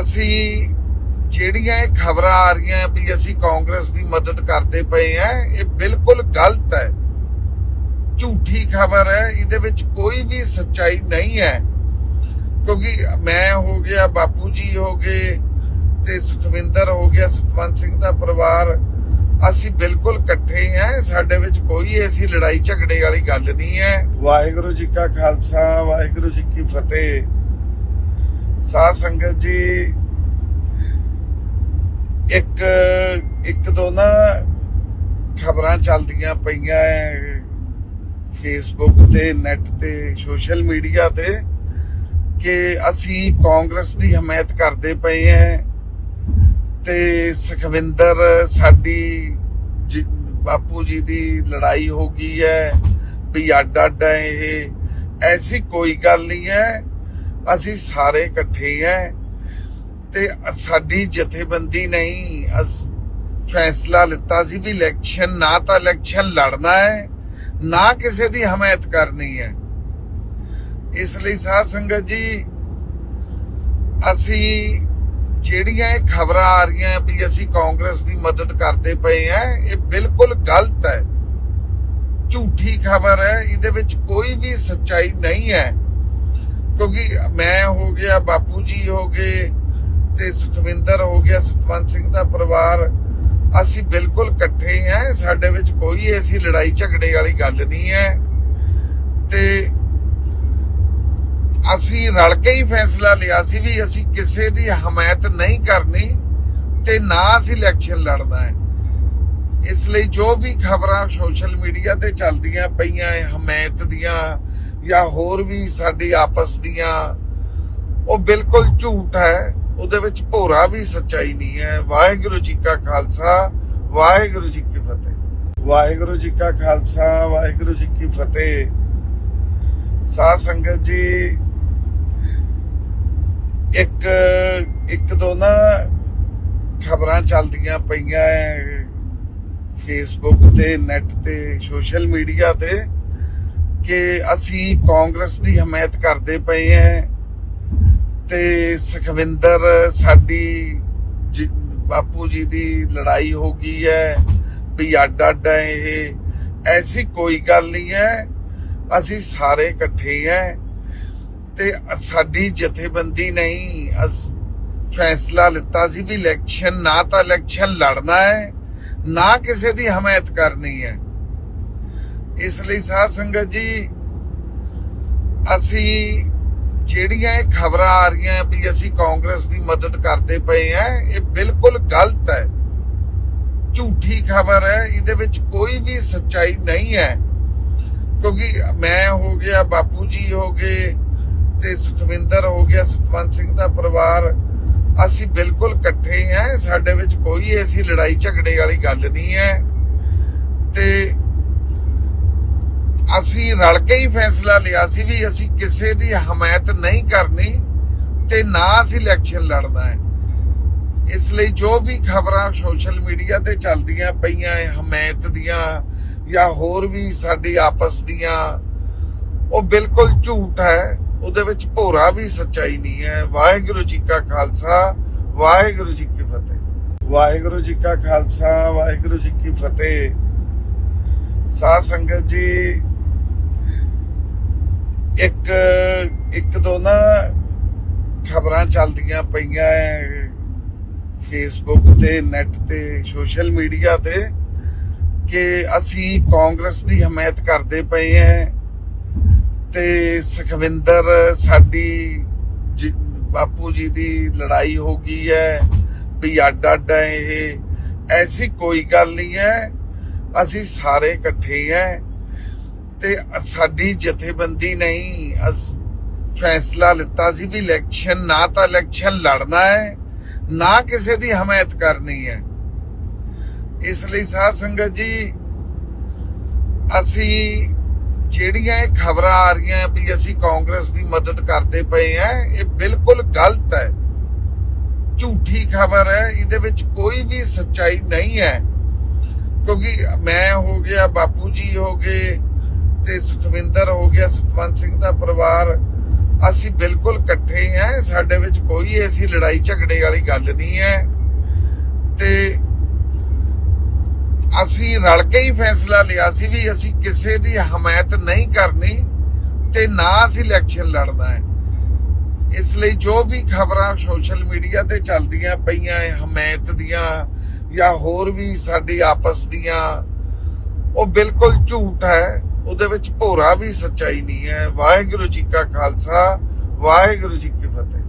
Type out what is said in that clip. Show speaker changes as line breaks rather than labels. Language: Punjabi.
ਅਸੀਂ ਜਿਹੜੀਆਂ ਇਹ ਖਬਰਾਂ ਆ ਰਹੀਆਂ ਵੀ ਅਸੀਂ ਕਾਂਗਰਸ ਦੀ ਮਦਦ ਕਰਦੇ ਪਏ ਆ, ਇਹ ਬਿਲਕੁਲ ਗਲਤ ਹੈ। ਝੂਠੀ ਖਬਰ ਹੈ, ਇਹਦੇ ਵਿੱਚ ਕੋਈ ਵੀ ਸੱਚਾਈ ਨਹੀਂ ਹੈ। ਕਿਉਂਕਿ ਮੈਂ ਹੋ ਗਿਆ, ਬਾਪੂ ਜੀ ਹੋ ਗਏ ਤੇ ਸੁਖਵਿੰਦਰ ਹੋ ਗਿਆ, ਸਤਵੰਤ ਸਿੰਘ ਦਾ ਪਰਿਵਾਰ, ਅਸੀਂ ਬਿਲਕੁਲ ਇਕੱਠੇ ਹਾਂ ਸਾਡੇ ਵਿੱਚ ਕੋਈ ਐਸੀ ਲੜਾਈ ਝਗੜੇ ਵਾਲੀ ਗੱਲ ਨਹੀਂ ਹੈ। ਵਾਹਿਗੁਰੂ ਜੀ ਕਾ ਖਾਲਸਾ, ਵਾਹਿਗੁਰੂ ਜੀ ਕੀ ਫਤਿਹ। ਸਾਧ ਸੰਗਤ ਜੀ, ਇੱਕ ਇੱਕ ਦੋ ਨਾ ਖਬਰਾਂ ਚੱਲਦੀਆਂ ਪਈਆਂ ਐ ਫੇਸਬੁੱਕ ਤੇ ਨੈਟ ਤੇ ਸੋਸ਼ਲ ਮੀਡੀਆ ਤੇ, ਕਿ ਅਸੀਂ ਕਾਂਗਰਸ ਦੀ ਹਮਾਇਤ ਕਰਦੇ ਪਏ ਐ, ਤੇ ਸੁਖਵਿੰਦਰ ਸਾਡੀ ਬਾਪੂ ਜੀ ਦੀ ਲੜਾਈ ਹੋ ਗਈ ਹੈ ਵੀ ਅੱਡ ਅੱਡ ਹੈ ਇਹ, ਐਸੀ ਕੋਈ ਗੱਲ ਨਹੀਂ ਹੈ ਅਸੀਂ ਸਾਰੇ ਇਕੱਠੇ ਹੈ ਤੇ ਸਾਡੀ ਜਥੇਬੰਦੀ ਨਹੀਂ ਅਸ ਫੈਸਲਾ ਲਿੱਤਾ ਸੀ ਵੀ ਇਲੈਕਸ਼ਨ ਨਾ ਤਾਂ ਇਲੈਕਸ਼ਨ ਲੜਨਾ ਹੈ ਨਾ ਕਿਸੇ ਦੀ ਹਮਾਇਤ ਕਰਨੀ ਹੈ ਇਸ ਲਈ ਸਾਧ ਸੰਗਤ ਜੀ, ਅਸੀਂ ਜਿਹੜੀਆਂ ਇਹ ਖਬਰਾਂ ਆ ਰਹੀਆਂ ਵੀ ਅਸੀਂ ਕਾਂਗਰਸ ਦੀ ਮਦਦ ਕਰਦੇ ਪਏ ਆ ਇਹ ਬਿਲਕੁਲ ਗਲਤ ਹੈ ਝੂਠੀ ਖਬਰ ਹੈ ਇਹਦੇ ਵਿੱਚ ਕੋਈ ਵੀ ਸੱਚਾਈ ਨਹੀਂ ਹੈ ਕਿਉਂਕਿ ਮੈਂ ਹੋ ਗਿਆ, ਬਾਪੂ ਜੀ ਹੋ ਗਏ ਤੇ ਸੁਖਵਿੰਦਰ ਹੋ ਗਿਆ, ਸਤਵੰਤ ਸਿੰਘ ਦਾ ਪਰਿਵਾਰ। ਅਸੀਂ ਬਿਲਕੁਲ ਇਕੱਠੇ ਹਾਂ, ਸਾਡੇ ਵਿੱਚ ਕੋਈ ਐਸੀ ਲੜਾਈ ਝਗੜੇ ਵਾਲੀ ਗੱਲ ਨਹੀਂ ਹੈ। ਤੇ ਅਸੀਂ ਰਲ ਕੇ ਹੀ ਫੈਸਲਾ ਲਿਆ ਸੀ ਵੀ ਅਸੀਂ ਕਿਸੇ ਦੀ ਹਮਾਇਤ ਨਹੀਂ ਕਰਨੀ ਤੇ ਨਾ ਅਸੀਂ ਇਲੈਕਸ਼ਨ ਲੜਨਾ ਹੈ। ਇਸ ਲਈ ਜੋ ਵੀ ਖਬਰਾਂ ਸੋਸ਼ਲ ਮੀਡੀਆ ਤੇ ਚੱਲਦੀਆਂ ਪਈਆਂ ਹੈ, ਹਮਾਇਤ ਦੀਆਂ ਜਾਂ ਹੋਰ ਵੀ ਸਾਡੀ ਆਪਸ ਦੀਆਂ, ਉਹ ਬਿਲਕੁਲ ਝੂਠ ਹੈ। ਉਹਦੇ ਵਿੱਚ ਭੋਰਾ ਵੀ ਸੱਚਾਈ ਨਹੀਂ ਹੈ। ਵਾਹਿਗੁਰੂ ਜੀ ਕਾ ਖਾਲਸਾ, ਵਾਹਿਗੁਰੂ ਜੀ ਕੀ ਫਤਿਹ। ਵਾਹਿਗੁਰੂ ਜੀ ਕਾ ਖਾਲਸਾ, ਵਾਹਿਗੁਰੂ ਜੀ ਕੀ ਫਤਿਹ। ਸਾਧ ਸੰਗਤ ਜੀ, ਇੱਕ ਇੱਕ ਦੋ ਨਾ ਖਬਰਾਂ ਚੱਲਦੀਆਂ ਪਈਆਂ ਹੈ ਫੇਸਬੁੱਕ ਤੇ ਨੈਟ ਤੇ ਸੋਸ਼ਲ ਮੀਡੀਆ ਤੇ। ਕਿ ਅਸੀਂ ਕਾਂਗਰਸ ਦੀ ਹਮਾਇਤ ਕਰਦੇ ਪਏ ਆ ਤੇ ਸੁਖਵਿੰਦਰ ਸਾਡੀ ਜੀ- ਬਾਪੂ ਜੀ ਦੀ ਲੜਾਈ ਹੋ ਗਈ ਹੈ, ਵੀ ਅੱਡ ਅੱਡ ਹੈ ਇਹ। ਐਸੀ ਕੋਈ ਗੱਲ ਨਹੀਂ ਹੈ। ਅਸੀਂ ਸਾਰੇ ਇਕੱਠੇ ਹਾਂ ਤੇ ਸਾਡੀ ਜਥੇਬੰਦੀ ਨਹੀਂ, ਅਸ ਫੈਸਲਾ ਲਿੱਤਾ ਸੀ ਵੀ ਇਲੈਕਸ਼ਨ, ਨਾ ਤਾਂ ਇਲੈਕਸ਼ਨ ਲੜਨਾ ਹੈ, ਨਾ ਕਿਸੇ ਦੀ ਹਮਾਇਤ ਕਰਨੀ ਹੈ। ਇਸ ਲਈ ਸਾਧ ਸੰਗਤ ਜੀ, ਅਸੀਂ ਜਿਹੜੀਆਂ ਇਹ ਖਬਰਾਂ ਆ ਰਹੀਆਂ ਵੀ ਅਸੀਂ ਕਾਂਗਰਸ ਦੀ ਮਦਦ ਕਰਦੇ ਪਏ ਆ, ਇਹ ਬਿਲਕੁਲ ਗਲਤ ਹੈ। ਝੂਠੀ ਖਬਰ ਹੈ, ਇਹਦੇ ਵਿੱਚ ਕੋਈ ਵੀ ਸੱਚਾਈ ਨਹੀਂ ਹੈ। ਕਿਉਂਕਿ ਮੈਂ ਹੋ ਗਿਆ, ਬਾਪੂ ਜੀ ਹੋ ਗਏ ਤੇ ਸੁਖਵਿੰਦਰ ਹੋ ਗਿਆ, ਸਤਵੰਤ ਸਿੰਘ ਦਾ ਪਰਿਵਾਰ, ਅਸੀਂ ਬਿਲਕੁਲ ਇਕੱਠੇ ਹਾਂ ਸਾਡੇ ਵਿੱਚ ਕੋਈ ਐਸੀ ਲੜਾਈ ਝਗੜੇ ਵਾਲੀ ਗੱਲ ਨਹੀਂ ਹੈ। ਤੇ ਅਸੀਂ ਰਲ ਕੇ ਹੀ ਫੈਸਲਾ ਲਿਆ ਸੀ ਵੀ ਅਸੀਂ ਕਿਸੇ ਦੀ ਹਮਾਇਤ ਨਹੀਂ ਕਰਨੀ ਤੇ ਨਾ ਅਸੀਂ ਇਲੈਕਸ਼ਨ ਲੜਨਾ ਹੈ। ਇਸ ਲਈ ਜੋ ਵੀ ਖਬਰਾਂ ਸੋਸ਼ਲ ਮੀਡੀਆ ਤੇ ਚੱਲਦੀਆਂ ਪਈਆਂ ਹੈ ਹਮਾਇਤ ਦੀਆਂ ਜਾਂ ਹੋਰ ਵੀ ਸਾਡੀ ਆਪਸ ਦੀਆਂ, ਉਹ ਬਿਲਕੁਲ ਝੂਠ ਹੈ। ਉਹਦੇ ਵਿੱਚ ਭੋਰਾ ਵੀ ਸੱਚਾਈ ਨਹੀਂ ਹੈ। ਵਾਹਿਗੁਰੂ ਜੀ ਕਾ ਖਾਲਸਾ, ਵਾਹਿਗੁਰੂ ਜੀ ਕੀ ਫਤਿਹ। ਵਾਹਿਗੁਰੂ ਜੀ ਕਾ ਖਾਲਸਾ, ਵਾਹਿਗੁਰੂ ਜੀ ਕੀ ਫਤਿਹ। ਸਾਧ ਸੰਗਤ ਜੀ ਇੱਕ ਇੱਕ ਦੋ ਨਾ ਖਬਰਾਂ ਚੱਲਦੀਆਂ ਪਈਆਂ ਹੈ ਫੇਸਬੁੱਕ ਤੇ ਨੈਟ ਤੇ ਸੋਸ਼ਲ ਮੀਡੀਆ ਤੇ, ਕਿ ਅਸੀਂ ਕਾਂਗਰਸ ਦੀ ਹਮਾਇਤ ਕਰਦੇ ਪਏ ਆ ਤੇ ਸੁਖਵਿੰਦਰ, ਸਾਡੀ ਬਾਪੂ ਜੀ ਦੀ ਲੜਾਈ ਹੋ ਗਈ ਹੈ ਵੀ ਅੱਡ ਅੱਡ ਹੈ ਇਹ। ਐਸੀ ਕੋਈ ਗੱਲ ਨਹੀਂ ਹੈ ਅਸੀਂ ਸਾਰੇ ਇਕੱਠੇ ਹਾਂ ਤੇ ਸਾਡੀ ਜਥੇਬੰਦੀ ਨਹੀਂ ਅਸ ਫੈਸਲਾ ਲਿੱਤਾ ਸੀ ਵੀ ਇਲੈਕਸ਼ਨ ਨਾ ਤਾਂ ਇਲੈਕਸ਼ਨ ਲੜਨਾ ਹੈ, ਨਾ ਕਿਸੇ ਦੀ ਹਮਾਇਤ ਕਰਨੀ ਹੈ। ਇਸ ਲਈ ਸਾਧ ਸੰਗਤ ਜੀ, ਅਸੀਂ ਜਿਹੜੀਆਂ ਇਹ ਖਬਰਾਂ ਆ ਰਹੀਆਂ ਵੀ ਅਸੀਂ ਕਾਂਗਰਸ ਦੀ ਮਦਦ ਕਰਦੇ ਪਏ ਆ ਇਹ ਬਿਲਕੁਲ ਗਲਤ ਹੈ। ਝੂਠੀ ਖਬਰ ਹੈ, ਇਹਦੇ ਵਿੱਚ ਕੋਈ ਵੀ ਸੱਚਾਈ ਨਹੀਂ ਹੈ। ਕਿਉਂਕਿ ਮੈਂ ਹੋ ਗਿਆ, ਬਾਪੂ ਜੀ ਹੋ ਗਏ ਤੇ ਸੁਖਵਿੰਦਰ ਹੋ ਗਿਆ ਸਤਵੰਤ ਸਿੰਘ ਦਾ ਪਰਿਵਾਰ, ਅਸੀਂ ਬਿਲਕੁਲ ਇਕੱਠੇ ਹਾਂ ਸਾਡੇ ਵਿੱਚ ਕੋਈ ਐਸੀ ਲੜਾਈ ਝਗੜੇ ਵਾਲੀ ਗੱਲ ਨਹੀਂ ਹੈ। ਤੇ ਅਸੀਂ ਰਲ ਕੇ ਹੀ ਫੈਸਲਾ ਲਿਆ ਸੀ ਵੀ ਅਸੀਂ ਕਿਸੇ ਦੀ ਹਮਾਇਤ ਨਹੀਂ ਕਰਨੀ ਤੇ ਨਾ ਅਸੀਂ ਇਲੈਕਸ਼ਨ ਲੜਨਾ ਹੈ। ਇਸ ਲਈ ਜੋ ਵੀ ਖਬਰਾਂ ਸੋਸ਼ਲ ਮੀਡੀਆ ਤੇ ਚੱਲਦੀਆਂ ਪਈਆਂ ਹੈ, ਹਮਾਇਤ ਦੀਆਂ ਜਾਂ ਹੋਰ ਵੀ ਸਾਡੀ ਆਪਸ ਦੀਆਂ, ਉਹ ਬਿਲਕੁਲ ਝੂਠ ਹੈ। ਉਹਦੇ ਵਿੱਚ ਭੋਰਾ ਵੀ ਸੱਚਾਈ ਨਹੀਂ ਹੈ। ਵਾਹਿਗੁਰੂ ਜੀ ਕਾ ਖਾਲਸਾ, ਵਾਹਿਗੁਰੂ ਜੀ ਕੀ ਫਤਿਹ।